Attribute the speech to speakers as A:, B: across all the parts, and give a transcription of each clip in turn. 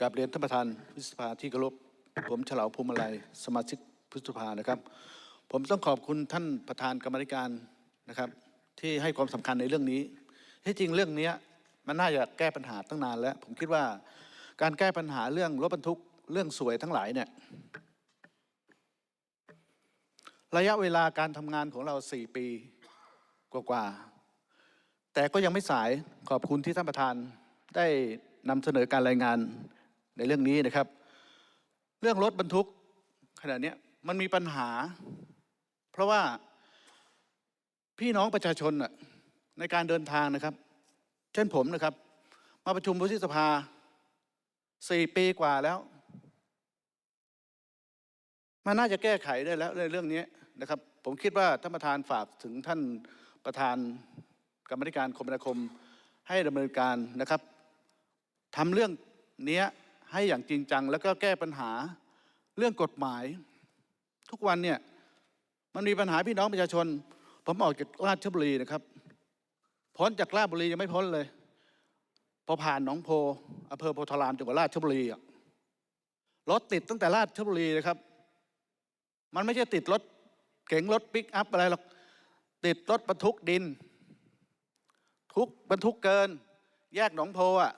A: กับเรียนท่านประธานวุฒิสภาที่เคารพผมเฉลาวภูมิลัยสมาชิกวุฒิสภานะครับ ผมต้องขอบคุณท่านประธานกรรมธิการนะครับ ที่ให้ความสำคัญในเรื่องนี้ที่จริงเรื่องนี้มันน่าจะแก้ปัญหาตั้งนานแล้ว ผมคิดว่าการแก้ปัญหาเรื่องรถบรรทุกเรื่องสวยทั้งหลายเนี่ยระยะเวลาการทำงานของเราสี่ปีกว่าๆแต่ก็ยังไม่สายขอบคุณที่ท่านประธานได้นำเสนอการรายงาน ในเรื่องนี้นะครับ เรื่องรถบรรทุกขณะนี้มันมีปัญหา เพราะว่าพี่น้องประชาชนน่ะในการเดินทางนะครับ เช่นผมนะครับ มาประชุมวุฒิสภาสี่ปีกว่าแล้ว มันน่าจะแก้ไขได้แล้วในเรื่องนี้นะครับ ผมคิดว่าท่านประธานฝากถึงท่านประธานกรรมธิการคมนาคมให้ดำเนินการนะครับทำเรื่องนี้ ให้อย่างจริงจัง แล้วก็แก้ปัญหาเรื่องกฎหมาย ทุกวันเนี่ยมันมีปัญหาพี่น้องประชาชน ผมออกจากราชบุรีนะครับ พ้นจากราชบุรียังไม่พ้นเลย พอผ่านหนองโพอำเภอโพธารามจังหวัดราชบุรีอะรถติดตั้งแต่ราชบุรีนะครับ มันไม่ใช่ติดรถเก๋งรถปิกอัพอะไรหรอก ติดรถบรรทุกดิน ทุกบรรทุกเกิน แยกหนองโพอะ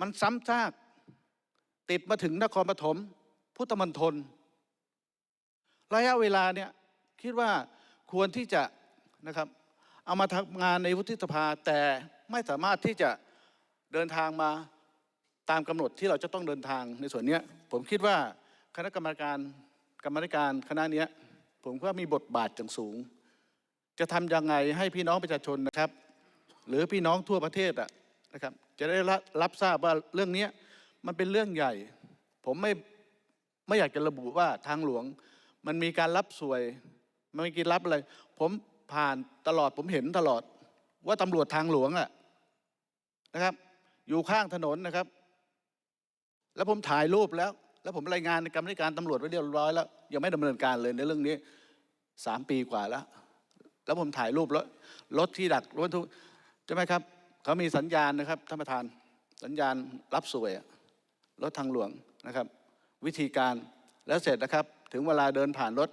A: มันซ้ำซาก ติดมาถึงนครปฐมพุทธมณฑลระยะเวลาเนี่ยคิดว่าควรที่จะนะครับเอามาทำงานในวุฒิสภาแต่ไม่สามารถที่จะเดินทางมาตามกำหนดที่เราจะต้องเดินทางในส่วนเนี้ยผมคิดว่าคณะกรรมการกรรมธิการคณะเนี้ยผมว่ามีบทบาทอย่างสูง จะทำยังไงให้พี่น้องประชาชนนะครับ หรือพี่น้องทั่วประเทศอะนะครับ จะได้รับรับทราบว่าเรื่องเนี้ย มันเป็นเรื่องใหญ่ ผมไม่ไม่อยากจะระบุว่าทางหลวง มันมีการรับสวยมันมีการรับอะไร ผมผ่านตลอดผมเห็นตลอด ว่าตำรวจทางหลวงอะนะครับ อยู่ข้างถนนนะครับ แล้วผมถ่ายรูปแล้ว แล้วผมรายงานในกรรมธิการตำรวจไว้เรียบร้อยแล้วยังไม่ดำเนินการเลยในเรื่องนี้สามปีกว่าแล้ว แล้วผมถ่ายรูปรถรถที่ดักรถทุกใช่ไหมครับเขามีสัญญาณนะครับท่านประธานสัญญาณรับสวยอะ รถทางหลวงนะครับ วิธีการแล้วเสร็จนะครับ ถึงเวลาเดินผ่านรถ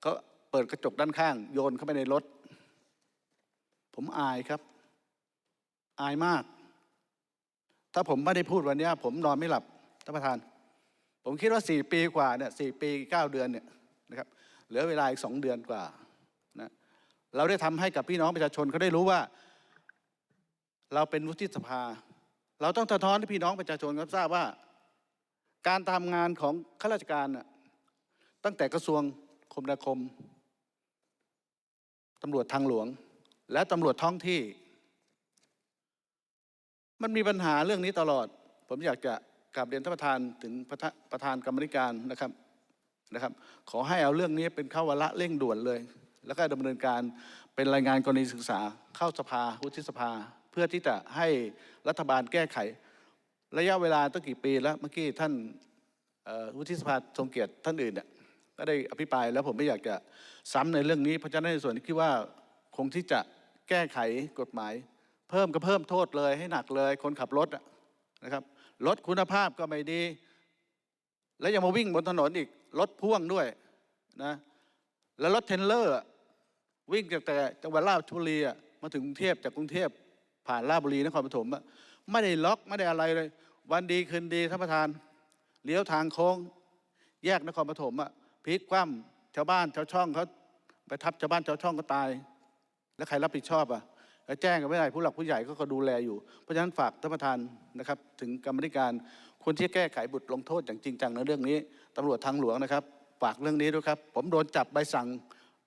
A: เขาเปิดกระจกด้านข้าง โยนเข้าไปในรถ ผมอายครับ อายมาก ถ้าผมไม่ได้พูดวันนี้ผมนอนไม่หลับท่านประธาน ผมคิดว่าสี่ปีกว่าเนี่ยสี่ปีเก้าเดือนเนี่ยนะครับเหลือเวลาอีกสองเดือนกว่านะเราได้ทำให้กับพี่น้องประชาชนเขาได้รู้ว่า เราเป็นวุฒิสภา เราต้องสะท้อนให้พี่น้องประชาชนรับทราบว่า การทำงานของข้าราชการตั้งแต่กระทรวงคมนาคมตำรวจทางหลวง และตำรวจท้องที่ มันมีปัญหาเรื่องนี้ตลอด ผมอยากจะกราบเรียนท่านประธานถึงประธานประธานกรรมธิการนะครับนะครับ ขอให้เอาเรื่องนี้เป็นข้าวาระเร่งด่วนเลย แล้วก็ดำเนินการเป็นรายงานกรณีศึกษาเข้าสภาวุฒิสภา เพื่อที่จะให้รัฐบาลแก้ไข ระยะเวลาตั้งกี่ปีแล้วเมื่อกี้ท่านวุฒิสภาทรงเกียรติท่านอื่นเนี่ยก็ได้อภิปรายแล้วผมไม่อยากจะซ้ำในเรื่องนี้เพราะฉะนั้นในส่วนนี้คิดว่าคงที่จะแก้ไขกฎหมาย เพิ่มก็เพิ่มโทษเลยให้หนักเลย คนขับรถนะครับรถคุณภาพก็ไม่ดี แล้วยังมาวิ่งบนถนนอีกรถพ่วงด้วยนะแล้วรถเทรลเลอร์วิ่งจากแต่จังหวัดราชบุรีมาถึงกรุงเทพจากกรุงเทพผ่านราชบุรีนครปฐมอะ ไม่ได้ล็อกไม่ได้อะไรเลย วันดีคืนดีท่านประธาน เลี้ยวทางโค้ง แยกนครปฐมอะพลิกคว่ำชาวบ้านชาวช่องเขาไปทับชาวบ้านชาวช่องก็ตาย แล้วใครรับผิดชอบอะแแจ้งกันไม่ได้ผู้หลักผู้ใหญ่ก็ก็ดูแลอยู่ เพราะฉะนั้นฝากท่านประธานนะครับ ถึงกรรมธิการควรที่จะแก้ไขบทลงโทษอย่างจริงจังในเรื่องนี้ตำรวจทางหลวงนะครับฝากเรื่องนี้ด้วยครับ ผมโดนจับใบสั่ง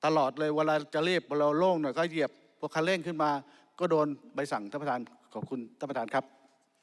A: ตลอดเลยเวลาจะรีบเวลาโล่งหน่อยก็เหยียบพวกคันเร่งขึ้นมา ก็โดนใบสั่งท่านประธาน ขอบคุณท่านประธานครับ